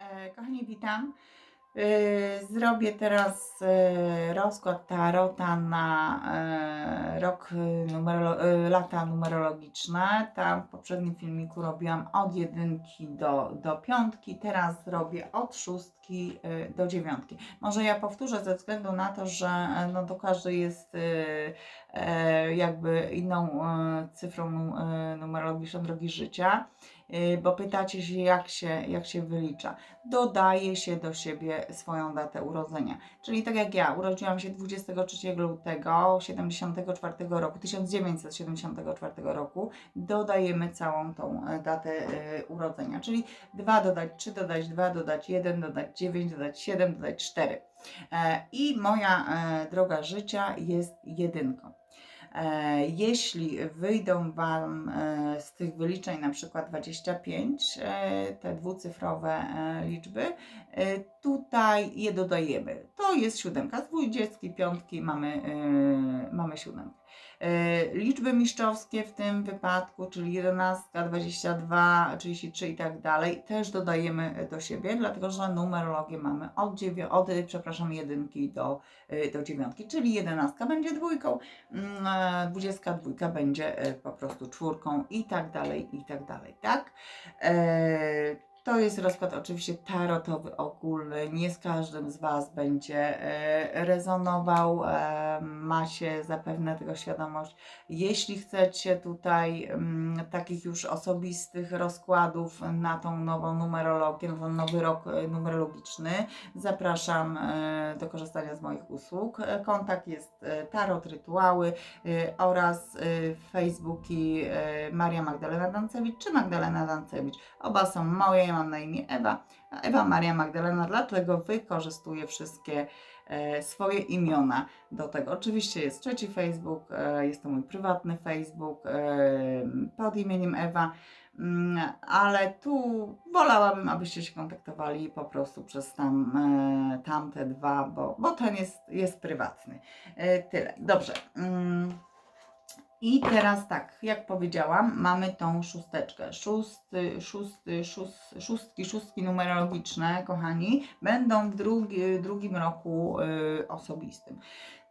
E, Kochani, witam. E, Zrobię teraz e, rozkład tarota na rok lata numerologiczne. Tam w poprzednim filmiku robiłam od jedynki do, do piątki, teraz robię od szóstki do dziewiątki. Może ja powtórzę ze względu na to, że no, do każdej jest jakby inną cyfrą nu- numerologiczną drogi życia, bo pytacie się jak, się, jak się wylicza. Dodaje się do siebie swoją datę urodzenia. Czyli tak jak ja, urodziłam się 23 lutego 74 roku, 1974 roku, dodajemy całą tą e, datę e, urodzenia. Czyli 2 dodać 3, dodać 2, dodać 1, dodać 9, dodać 7, dodać 4. E, I moja droga życia jest jedynką. E, Jeśli wyjdą Wam e, z tych wyliczeń na przykład 25, e, te dwucyfrowe liczby, tutaj je dodajemy. To jest siódemka, z piątki mamy, mamy siódemkę. E, Liczby mistrzowskie w tym wypadku, czyli 11, 22, 33 i tak dalej, też dodajemy do siebie, dlatego że numerologię mamy od, dziewię- od e, przepraszam, jedynki do, e, do dziewiątki, czyli 11 będzie dwójką, mm, e, 22 będzie e, po prostu czwórką i tak dalej, i tak dalej, tak? To jest rozkład oczywiście tarotowy, ogólny. Nie z każdym z Was będzie e, rezonował. E, macie zapewne tego świadomość. Jeśli chcecie tutaj mm, takich już osobistych rozkładów na tą nową numerologię, na ten nowy rok e, numerologiczny, zapraszam do korzystania z moich usług. Kontakt jest Tarot Rytuały oraz Facebooki Maria Magdalena Dancewicz czy Magdalena Dancewicz. Oba są moje, ja mam na imię Ewa, Ewa Maria Magdalena, dlatego wykorzystuję wszystkie e, swoje imiona do tego. Oczywiście jest trzeci Facebook, e, jest to mój prywatny Facebook e, pod imieniem Ewa, Mm, ale tu wolałabym, abyście się kontaktowali po prostu przez tam, tamte dwa, bo, bo ten jest, jest prywatny. Tyle. Dobrze. I teraz tak, jak powiedziałam, mamy tą szósteczkę. Szósty, szósty, szóst, szóstki, szóstki numerologiczne, kochani, będą w drugi, drugim roku y, osobistym.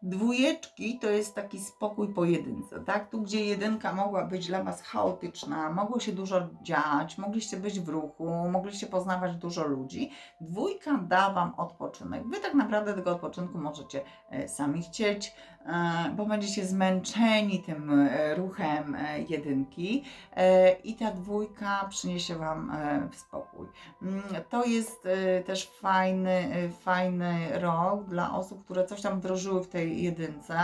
Dwójeczki to jest taki spokój pojedynczy, tak? Tu, gdzie jedynka mogła być dla Was chaotyczna, mogło się dużo dziać, mogliście być w ruchu, mogliście poznawać dużo ludzi. Dwójka da Wam odpoczynek. Wy tak naprawdę tego odpoczynku możecie e, sami chcieć, e, bo będziecie zmęczeni tym e, ruchem jedynki i ta dwójka przyniesie Wam spokój. Mm, To jest też fajny, fajny rok dla osób, które coś tam wdrożyły w tej jedynce.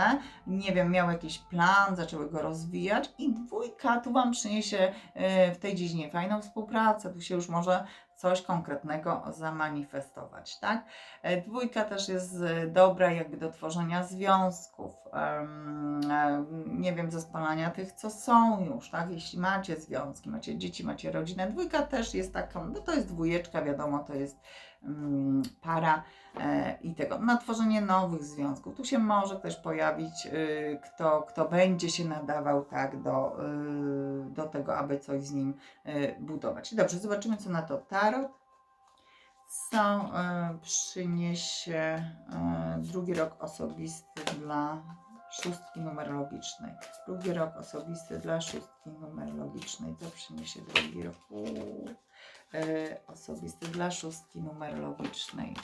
Nie wiem, miały jakiś plan, zaczęły go rozwijać i dwójka tu Wam przyniesie e, w tej dziedzinie fajną współpracę. Tu się już może coś konkretnego zamanifestować, tak? E, Dwójka też jest e, dobra jakby do tworzenia związków, em, nie wiem, zespolania tych, co są już, tak? Jeśli macie związki, macie dzieci, macie rodzinę, dwójka też jest taką, no to jest dwójeczka, wiadomo, to jest para e, i tego, na tworzenie nowych związków. Tu się może ktoś pojawić, y, kto, kto będzie się nadawał, tak, do, y, do tego, aby coś z nim y, budować. Dobrze, zobaczymy, co na to tarot co przyniesie drugi rok osobisty dla szóstki numerologicznej. Drugi rok osobisty dla szóstki numerologicznej. Co przyniesie drugi rok Uuu, osobisty dla szóstki numerologicznej?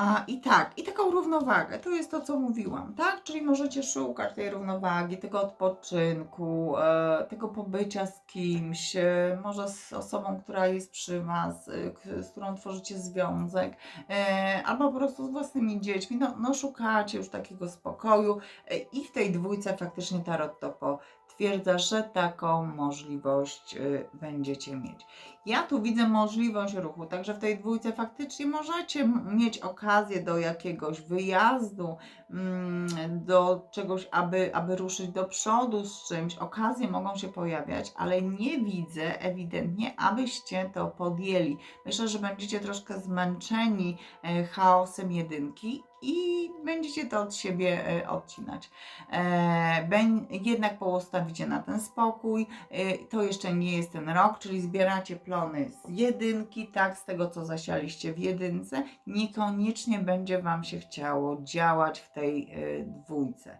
A i tak, i taką równowagę, to jest to, co mówiłam, tak? Czyli możecie szukać tej równowagi, tego odpoczynku, e, tego pobycia z kimś, e, może z osobą, która jest przy Was, e, z którą tworzycie związek, e, albo po prostu z własnymi dziećmi. No, no szukacie już takiego spokoju e, i w tej dwójce faktycznie Tarot to potwierdza, że taką możliwość e, będziecie mieć. Ja tu widzę możliwość ruchu, także w tej dwójce faktycznie możecie mieć okazję do jakiegoś wyjazdu, mm, do czegoś, aby, aby ruszyć do przodu z czymś. Okazje mogą się pojawiać, ale nie widzę ewidentnie, abyście to podjęli. Myślę, że będziecie troszkę zmęczeni e, chaosem jedynki i będziecie to od siebie e, odcinać. E, jednak postawicie na ten spokój. E, to jeszcze nie jest ten rok, czyli zbieracie plony z jedynki, tak, z tego co zasialiście w jedynce. Niekoniecznie będzie Wam się chciało działać w tej dwójce.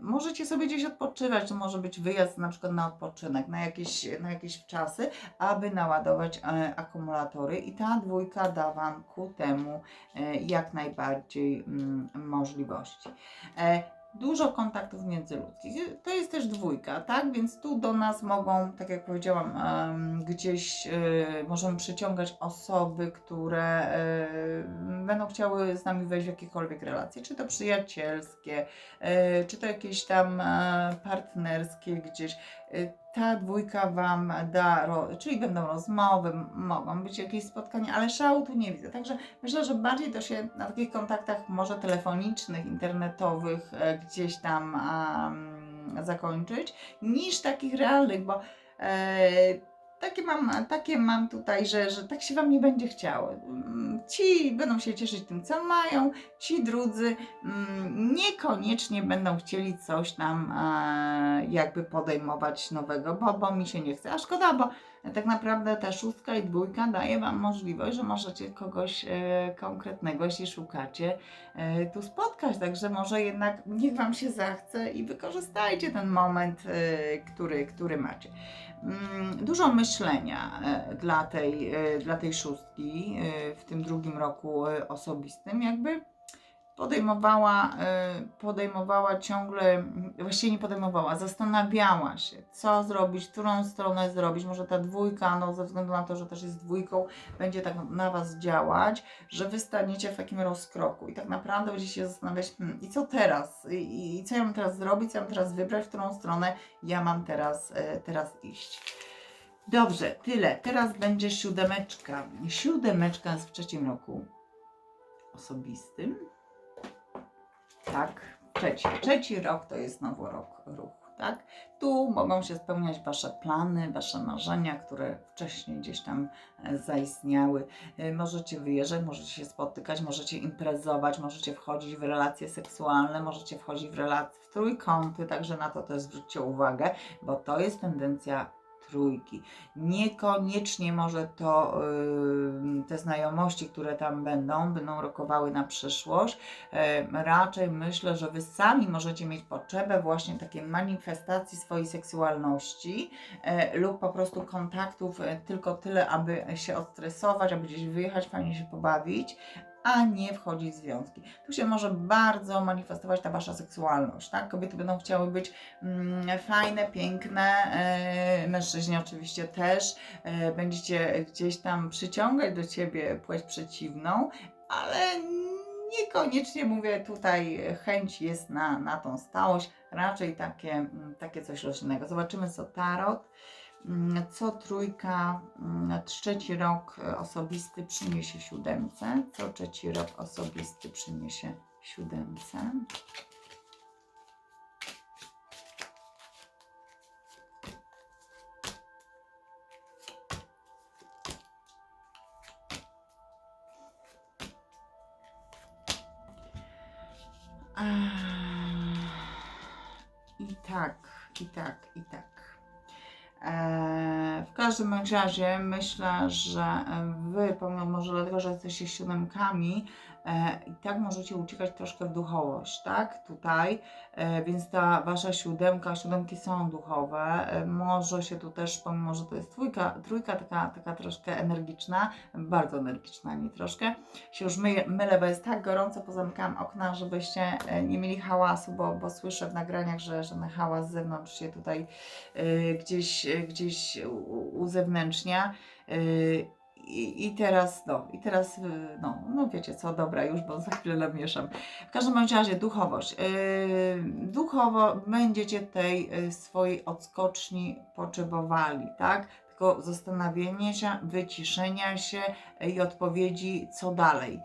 Możecie sobie gdzieś odpoczywać, to może być wyjazd na przykład na odpoczynek, na jakieś, na jakieś czasy, aby naładować akumulatory i ta dwójka da Wam ku temu jak najbardziej mm, możliwości. E, Dużo kontaktów międzyludzkich. To jest też dwójka, tak? Więc tu do nas mogą, tak jak powiedziałam, gdzieś e, możemy przyciągać osoby, które e, będą chciały z nami wejść w jakiekolwiek relacje, czy to przyjacielskie, czy to jakieś tam partnerskie gdzieś. Ta dwójka Wam da, czyli będą rozmowy, mogą być jakieś spotkania, ale szału tu nie widzę. Także myślę, że bardziej to się na takich kontaktach może telefonicznych, internetowych e, gdzieś tam am, zakończyć, niż takich realnych, bo e, takie mam, takie mam tutaj, że, że tak się Wam nie będzie chciało. Mm, Ci będą się cieszyć tym, co mają, ci drudzy mm, niekoniecznie będą chcieli coś tam e, jakby podejmować nowego, bo, bo mi się nie chce. A szkoda, bo tak naprawdę ta szóstka i dwójka daje Wam możliwość, że możecie kogoś e, konkretnego, jeśli szukacie, e, tu spotkać. Także może jednak niech Wam się zachce i wykorzystajcie ten moment, e, który, który macie. Mm, Dużo myślenia dla tej, dla tej szóstki w tym drugim roku osobistym, jakby podejmowała, e, podejmowała ciągle, właściwie nie podejmowała, zastanawiała się, co zrobić, którą stronę zrobić. Może ta dwójka, no ze względu na to, że też jest dwójką, będzie tak na Was działać, że Wy staniecie w takim rozkroku i tak naprawdę będziecie się zastanawiać, hmm, i co teraz? I, i, co ja mam teraz zrobić? Co ja mam teraz wybrać? W którą stronę ja mam teraz, e, teraz iść? Dobrze, tyle. Teraz będzie siódemeczka. Siódemeczka jest w trzecim roku osobistym. Tak, trzeci. Trzeci rok to jest znowu rok ruchu, tak? Tu mogą się spełniać Wasze plany, Wasze marzenia, które wcześniej gdzieś tam e, zaistniały. E, Możecie wyjeżdżać, możecie się spotykać, możecie imprezować, możecie wchodzić w relacje seksualne, możecie wchodzić w relacje, w trójkąty, także na to też zwróćcie uwagę, bo to jest tendencja trójki. Niekoniecznie może to te znajomości, które tam będą, będą rokowały na przyszłość. Raczej myślę, że Wy sami możecie mieć potrzebę właśnie takiej manifestacji swojej seksualności e, lub po prostu kontaktów e, tylko tyle, aby się odstresować, aby gdzieś wyjechać, fajnie się pobawić, a nie wchodzić w związki. Tu się może bardzo manifestować ta Wasza seksualność, tak? Kobiety będą chciały być mm, fajne, piękne, e, mężczyźni oczywiście też. E, będziecie gdzieś tam przyciągać do Ciebie płeć przeciwną, ale niekoniecznie mówię tutaj chęć jest na, na tą stałość, raczej takie, mm, takie coś roślinnego. Zobaczymy co tarot, co trójka, mm, trzeci rok osobisty przyniesie siódemce, co trzeci rok osobisty przyniesie siódemce. I tak, i tak, i tak. Eee, w każdym razie myślę, że Wy, pomimo może dlatego, że jesteście siódemkami, e, i tak możecie uciekać troszkę w duchowość, tak? Tutaj, e, więc ta Wasza siódemka, siódemki są duchowe, e, może się tu też, pomimo, że to jest trójka, trójka taka, taka troszkę energiczna, bardzo energiczna, nie troszkę, się już myję, mylę, bo jest tak gorąco, pozamykałam okna, żebyście e, nie mieli hałasu, bo, bo słyszę w nagraniach, że, że na hałas z zewnątrz się tutaj gdzieś, gdzieś uzewnętrznia. Y, I, I teraz, no, i teraz, y, no, no wiecie co, dobra, już, bo za chwilę namieszam. W każdym razie duchowość. Y, duchowo będziecie tej y, swojej odskoczni potrzebowali, tak? Tylko zastanowienie się, wyciszenia się i odpowiedzi, co dalej.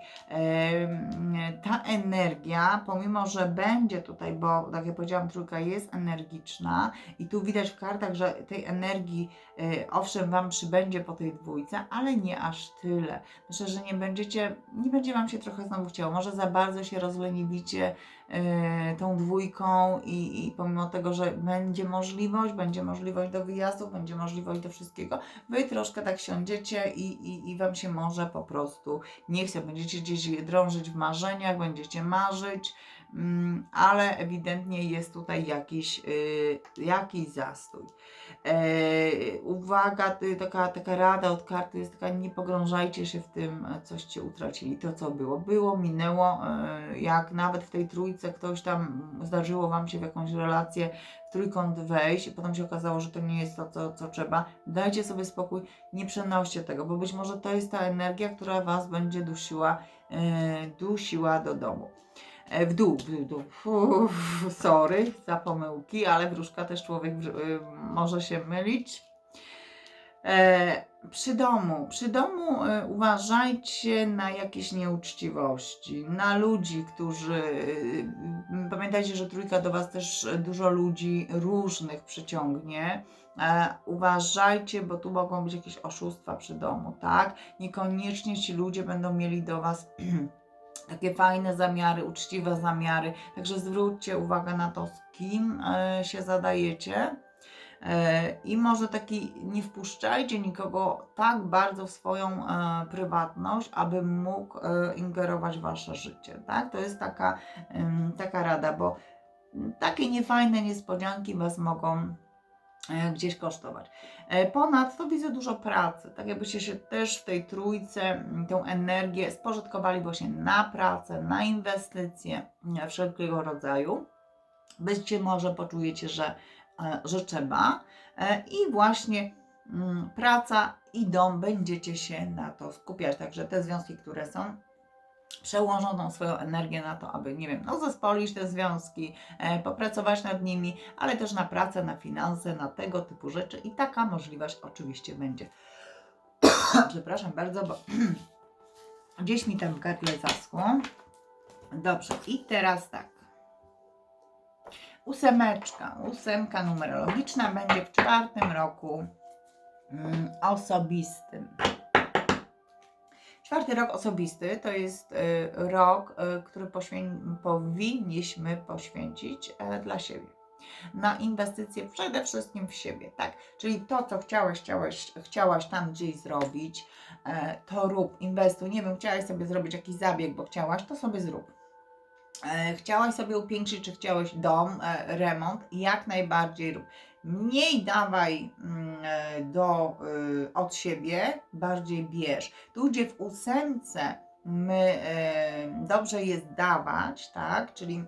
Ta energia, pomimo że będzie tutaj, bo tak jak powiedziałam, trójka jest energiczna i tu widać w kartach, że tej energii e, owszem Wam przybędzie po tej dwójce, ale nie aż tyle. Myślę, że nie będziecie, nie będzie Wam się trochę znowu chciało. Może za bardzo się rozleniwicie tą dwójką i, i pomimo tego, że będzie możliwość, będzie możliwość do wyjazdu, będzie możliwość do wszystkiego, Wy troszkę tak siądziecie i, i, i Wam się może po prostu nie chce. Będziecie gdzieś drążyć w marzeniach, będziecie marzyć, ale ewidentnie jest tutaj jakiś, y, jakiś zastój. E, uwaga, taka, taka rada od karty jest taka, nie pogrążajcie się w tym, e, coście utracili. To, co było, było, minęło. E, jak nawet w tej trójce ktoś tam, mm, zdarzyło Wam się w jakąś relację trójkąt wejść potem się okazało, że to nie jest to, co, co trzeba, dajcie sobie spokój, nie przenoście tego, bo być może to jest ta energia, która Was będzie dusiła, dusiła do domu. E, w dół, w dół. Uff, sorry za pomyłki, ale wróżka też człowiek y, może się mylić. E, przy domu, przy domu e, uważajcie na jakieś nieuczciwości, na ludzi, którzy. e, Pamiętajcie, że trójka do Was też dużo ludzi różnych przyciągnie. E, uważajcie, bo tu mogą być jakieś oszustwa przy domu, tak? Niekoniecznie ci ludzie będą mieli do Was takie fajne zamiary, uczciwe zamiary. Także zwróćcie uwagę na to, z kim e, się zadajecie. E, I może taki nie wpuszczajcie nikogo tak bardzo w swoją e, prywatność, aby mógł ingerować w wasze życie. Tak? To jest taka, taka rada, bo takie niefajne niespodzianki was mogą gdzieś kosztować. E, Ponadto widzę dużo pracy, tak jakbyście się też w tej trójce m, tą energię spożytkowali właśnie na pracę, na inwestycje e, wszelkiego rodzaju. Być może poczujecie, że, e, że trzeba e, i właśnie mm, praca i dom będziecie się na to skupiać. Także te związki, które są, przełożą tą swoją energię na to, aby, nie wiem, no zespolić te związki, e, popracować nad nimi, ale też na pracę, na finanse, na tego typu rzeczy i taka możliwość oczywiście będzie. Przepraszam bardzo, bo gdzieś mi tam gardle zaschło. Dobrze, i teraz tak. Ósemeczka, ósemka numerologiczna będzie w czwartym roku mm, osobistym. Czwarty rok osobisty to jest y, rok, y, który poświę- powinniśmy poświęcić e, dla siebie. Na inwestycje przede wszystkim w siebie, tak? Czyli to, co chciałeś, chciałeś, chciałaś tam gdzieś zrobić, e, to rób, inwestuj. Nie wiem, chciałaś sobie zrobić jakiś zabieg, bo chciałaś, to sobie zrób. E, Chciałaś sobie upiększyć, czy chciałeś dom, remont, jak najbardziej rób. Mniej dawaj mm, e, do, y, od siebie, bardziej bierz. Tu, gdzie w ósemce my, e, dobrze jest dawać, tak, czyli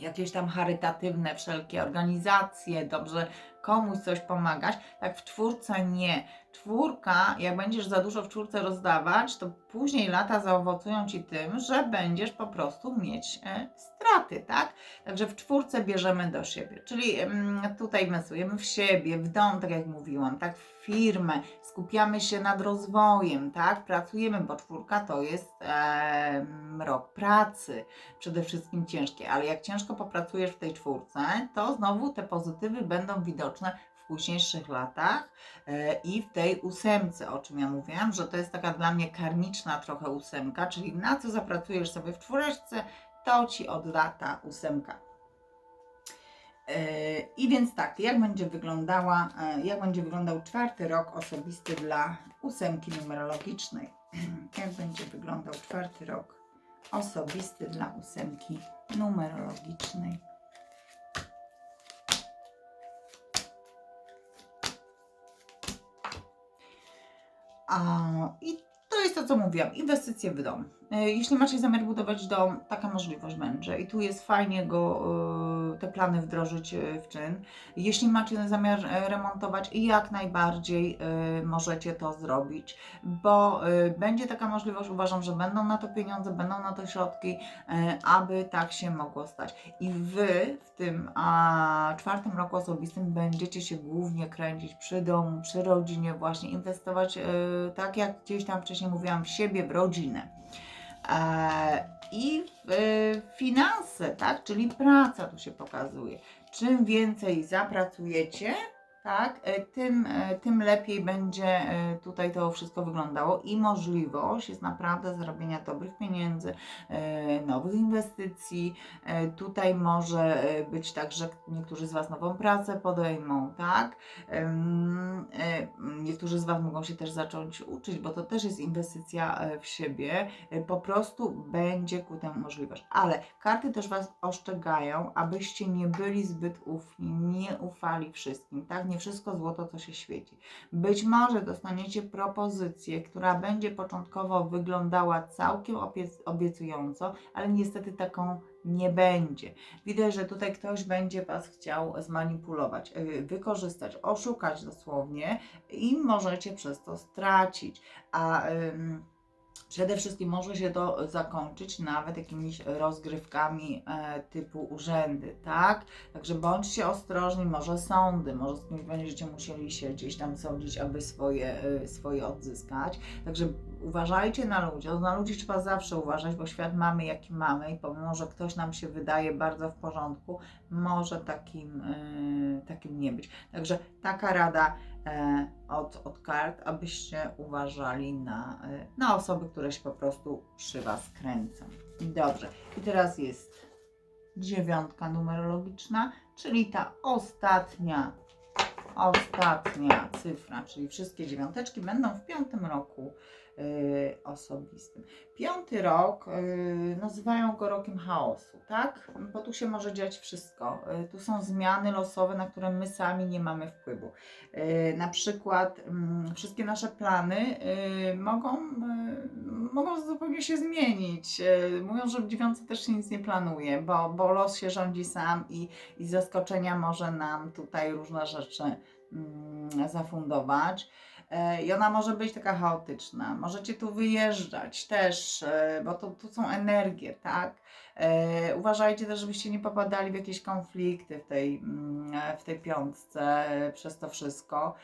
jakieś tam charytatywne wszelkie organizacje, dobrze komuś coś pomagać, tak w czwórce nie. Czwórka, jak będziesz za dużo w czwórce rozdawać, to później lata zaowocują ci tym, że będziesz po prostu mieć e, straty, tak? Także w czwórce bierzemy do siebie, czyli mm, tutaj inwestujemy w siebie, w dom, tak jak mówiłam, tak, firmę, skupiamy się nad rozwojem, tak? Pracujemy, bo czwórka to jest e, rok pracy, przede wszystkim ciężkie, ale jak ciężko popracujesz w tej czwórce, to znowu te pozytywy będą widoczne w późniejszych latach e, i w tej ósemce, o czym ja mówiłam, że to jest taka dla mnie karmiczna trochę ósemka, czyli na co zapracujesz sobie w czwóreczce, to ci odda ta ósemka. I więc tak, jak będzie wyglądała, e, jak będzie wyglądał czwarty rok osobisty dla ósemki numerologicznej? Jak będzie wyglądał czwarty rok osobisty dla ósemki numerologicznej? A, I to jest to, co mówiłam, inwestycje w dom. E, Jeśli macie zamiar budować dom, taka możliwość będzie. I tu jest fajnie go te plany wdrożyć e, w czyn. Jeśli macie zamiar e, remontować, jak najbardziej e, możecie to zrobić, bo e, będzie taka możliwość, uważam, że będą na to pieniądze, będą na to środki, e, aby tak się mogło stać. I Wy w tym a, czwartym roku osobistym będziecie się głównie kręcić przy domu, przy rodzinie, właśnie inwestować, e, tak jak gdzieś tam wcześniej mówiłam, w siebie, w rodzinę. E, I finanse, tak, czyli praca tu się pokazuje. Czym więcej zapracujecie, tak, e, tym, e, tym lepiej będzie e, tutaj to wszystko wyglądało i możliwość jest naprawdę zrobienia dobrych pieniędzy, nowych inwestycji. Tutaj może być tak, że niektórzy z Was nową pracę podejmą, tak? Niektórzy z Was mogą się też zacząć uczyć, bo to też jest inwestycja w siebie. Po prostu będzie ku temu możliwość. Ale karty też Was oszczęgają, abyście nie byli zbyt ufni, nie ufali wszystkim, tak? Nie wszystko złoto, co się świeci. Być może dostaniecie propozycję, która będzie początkowo wyglądała całkiem obiec- obiecująco, ale niestety taką nie będzie. Widać, że tutaj ktoś będzie Was chciał zmanipulować, yy, wykorzystać, oszukać dosłownie i możecie przez to stracić. A przede wszystkim może się to zakończyć nawet jakimiś rozgrywkami e, typu urzędy, tak? Także bądźcie ostrożni, może sądy, może z kimś będziecie musieli się gdzieś tam sądzić, aby swoje, y, swoje odzyskać. Także uważajcie na ludzi. Na ludzi trzeba zawsze uważać, bo świat mamy jaki mamy i pomimo, że ktoś nam się wydaje bardzo w porządku, może takim, y, takim nie być. Także taka rada e, od, od kart, abyście uważali na, e, na osoby, które się po prostu przy Was kręcą. Dobrze. I teraz jest dziewiątka numerologiczna, czyli ta ostatnia, ostatnia cyfra, czyli wszystkie dziewiąteczki będą w piątym roku osobistym. Piąty rok y, nazywają go rokiem chaosu, tak? Bo tu się może dziać wszystko. Y, tu są zmiany losowe, na które my sami nie mamy wpływu. Y, na przykład mm, wszystkie nasze plany y, mogą, y, mogą zupełnie się zmienić. Y, Mówią, że w dziewiątce też się nic nie planuje, bo, bo los się rządzi sam i, i z zaskoczenia może nam tutaj różne rzeczy mm, zafundować. E, I ona może być taka chaotyczna. Możecie tu wyjeżdżać też, e, bo to, tu są energie, tak? E, Uważajcie też, żebyście nie popadali w jakieś konflikty w tej, mm, w tej piątce przez to wszystko.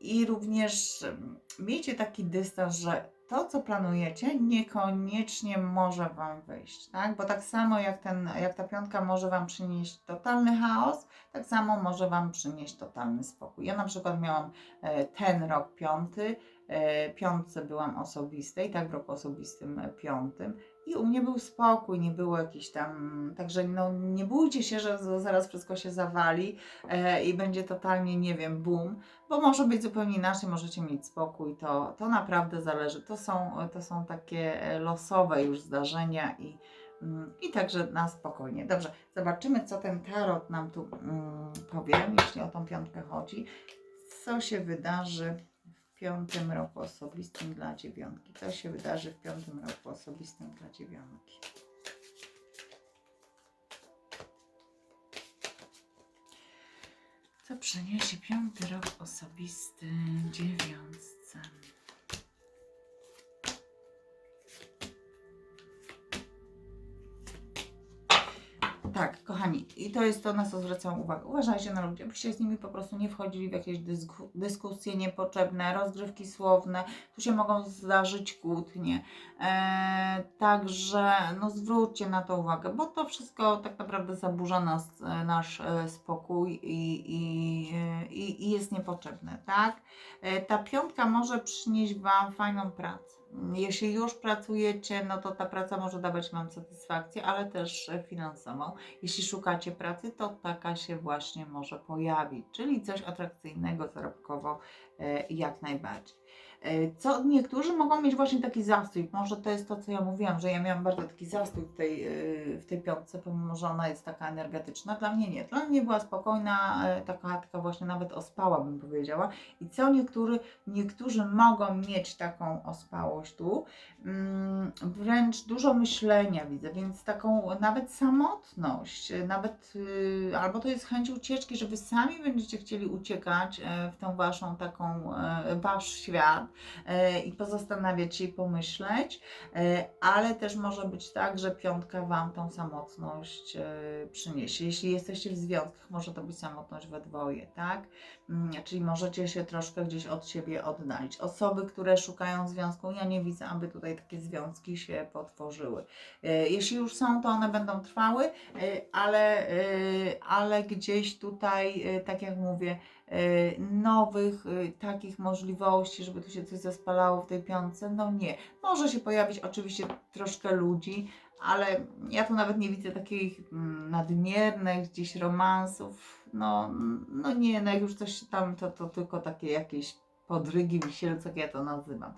I również mm, miejcie taki dystans, że to, co planujecie, niekoniecznie może Wam wyjść, tak? Bo tak samo jak, ten, jak ta piątka może Wam przynieść totalny chaos, tak samo może Wam przynieść totalny spokój. Ja na przykład miałam e, ten rok piąty, e, piątce byłam osobistej, tak w roku osobistym e, piątym i u mnie był spokój, nie było jakiś tam, także no nie bójcie się, że zaraz wszystko się zawali e, i będzie totalnie, nie wiem, boom, bo może być zupełnie inaczej, możecie mieć spokój, to, to naprawdę zależy, to są, to są takie e, losowe już zdarzenia i Mm, I także na spokojnie. Dobrze, zobaczymy, co ten tarot nam tu mm, powie, jeśli o tą piątkę chodzi. Co się wydarzy piątym roku osobistym dla dziewiątki? Co się wydarzy w piątym roku osobistym dla dziewiątki? Co przyniesie piąty rok osobisty dziewiątce? Tak, kochani, i to jest to, na co zwracam uwagę. Uważajcie na ludzi, abyście z nimi po prostu nie wchodzili w jakieś dysku, dyskusje niepotrzebne, rozgrywki słowne. Tu się mogą zdarzyć kłótnie. E, także no, zwróćcie na to uwagę, bo to wszystko tak naprawdę zaburza nas, e, nasz e, spokój i, i, i, i jest niepotrzebne, tak? E, ta piątka może przynieść Wam fajną pracę. Jeśli już pracujecie, no to ta praca może dawać Wam satysfakcję, ale też finansową. Jeśli szukacie pracy, to taka się właśnie może pojawić, czyli coś atrakcyjnego zarobkowo e, jak najbardziej. E, Co niektórzy mogą mieć właśnie taki zastój. Może to jest to, co ja mówiłam, że ja miałam bardzo taki zastój w tej, e, w tej piątce, pomimo że ona jest taka energetyczna. Dla mnie nie. Dla mnie była spokojna, e, taka, taka właśnie nawet ospała, bym powiedziała. I co niektórzy, niektórzy mogą mieć taką ospałość tu, mm, wręcz dużo myślenia widzę, więc taką nawet samotność, nawet albo to jest chęć ucieczki, że wy sami będziecie chcieli uciekać w tą waszą taką, wasz świat i pozastanawiać się i pomyśleć, e, ale też może być tak, że piątka wam tą samotność e, przyniesie. Jeśli jesteście w związkach, może to być samotność we dwoje, tak? Mm, Czyli możecie się troszkę gdzieś od siebie oddalić. Osoby, które szukają związku, ja nie widzę, aby tutaj takie związki się potworzyły. E, Jeśli już są, to one będą trwały, e, ale, e, ale gdzieś tutaj, e, tak jak mówię, e, nowych e, takich możliwości, żeby tu się coś zaspalało w tej piątce, no nie. Może się pojawić oczywiście troszkę ludzi, ale ja tu nawet nie widzę takich mm, nadmiernych gdzieś romansów. No, no nie, no jak już coś tam, to, to tylko takie jakieś podrygi, wisielce, jak ja to nazywam.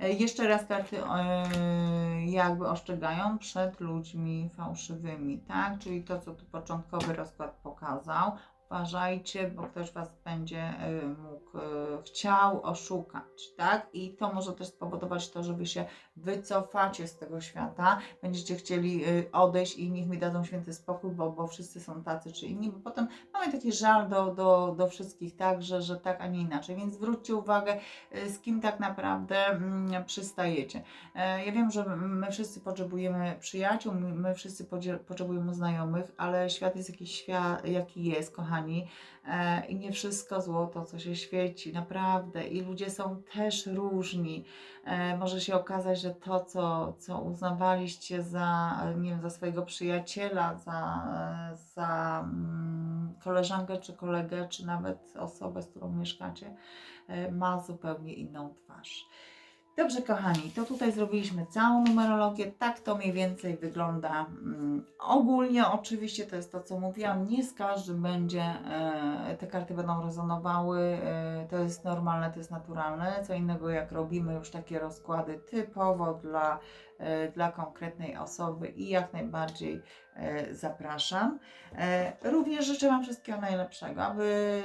E, Jeszcze raz karty e, jakby oszczegają przed ludźmi fałszywymi, tak? Czyli to, co tu początkowy rozkład pokazał. Uważajcie, bo ktoś Was będzie e, mógł, e, chciał oszukać, tak? I to może też spowodować to, że Wy się wycofacie z tego świata, będziecie chcieli e, odejść i niech mi dadzą święty spokój, bo, bo wszyscy są tacy czy inni, bo potem mamy taki żal do, do, do wszystkich, tak, że, że tak, a nie inaczej. Więc zwróćcie uwagę, e, z kim tak naprawdę mm, przystajecie. E, Ja wiem, że my wszyscy potrzebujemy przyjaciół, my wszyscy potrzebujemy znajomych, ale świat jest jakiś świat, jaki jest, kochani. E, I nie wszystko złoto, co się świeci, naprawdę. I ludzie są też różni. E, Może się okazać, że to, co, co uznawaliście za, nie wiem, za swojego przyjaciela, za, za mm, koleżankę czy kolegę, czy nawet osobę, z którą mieszkacie, e, ma zupełnie inną twarz. Dobrze, kochani, to tutaj zrobiliśmy całą numerologię. Tak to mniej więcej wygląda. mm, Ogólnie, oczywiście, to jest to, co mówiłam. Nie z każdym będzie, e, te karty będą rezonowały. E, to jest normalne, to jest naturalne. Co innego, jak robimy już takie rozkłady typowo dla, e, dla konkretnej osoby i jak najbardziej zapraszam. Również życzę Wam wszystkiego najlepszego, aby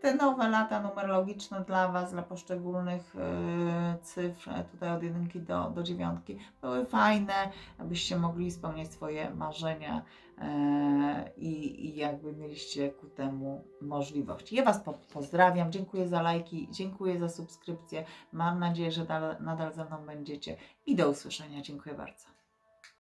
te nowe lata numerologiczne dla Was, dla poszczególnych e, cyfr, e, tutaj od jedynki do, do dziewiątki, były fajne, abyście mogli spełniać swoje marzenia e, i, jakby mieliście ku temu możliwość. Ja Was po, pozdrawiam, dziękuję za lajki, dziękuję za subskrypcję. Mam nadzieję, że dal, nadal ze mną będziecie i do usłyszenia. Dziękuję bardzo.